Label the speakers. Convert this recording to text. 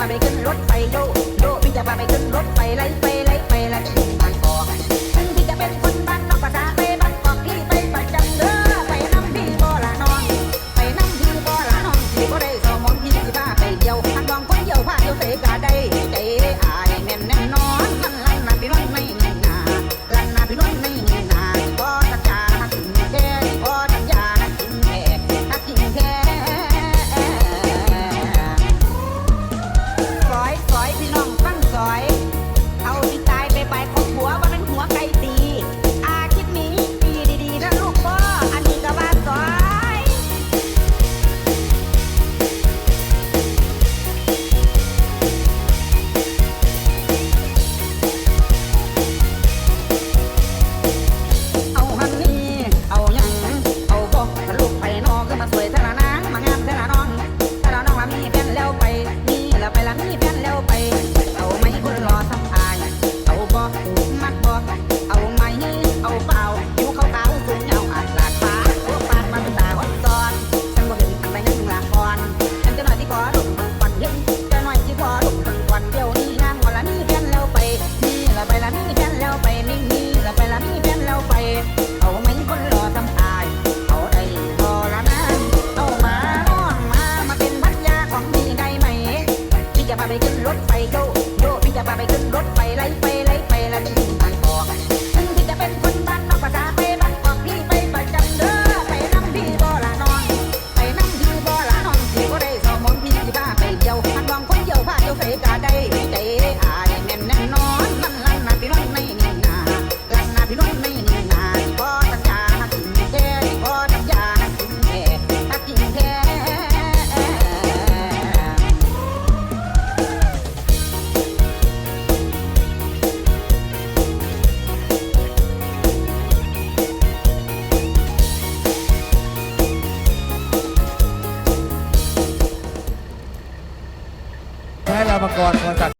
Speaker 1: บาไปขึ้นรถไฟโยโยพี่จะพาไปขึ้นรถไฟไล่ไปไล่ไปไล่ไปบางกอกฉันพี่จะเป็นคนบ้านนอกภาษาไปบางกอกพี่ไปประจำเด้อไปน้ำพี่บ่ละนอนไปน้ำพี่บ่ละนอนพี่ก็ได้สมองพี่สิพาไปเดียวทางดองคนเดียวพาเดียวเสกาได้ พาไปขึ้นรถไปโยโยพี่จะพาไปขึ้นรถไปไล่ไปไล่ไปล้วจะถึงทา
Speaker 2: มาก่อนก่อนจัด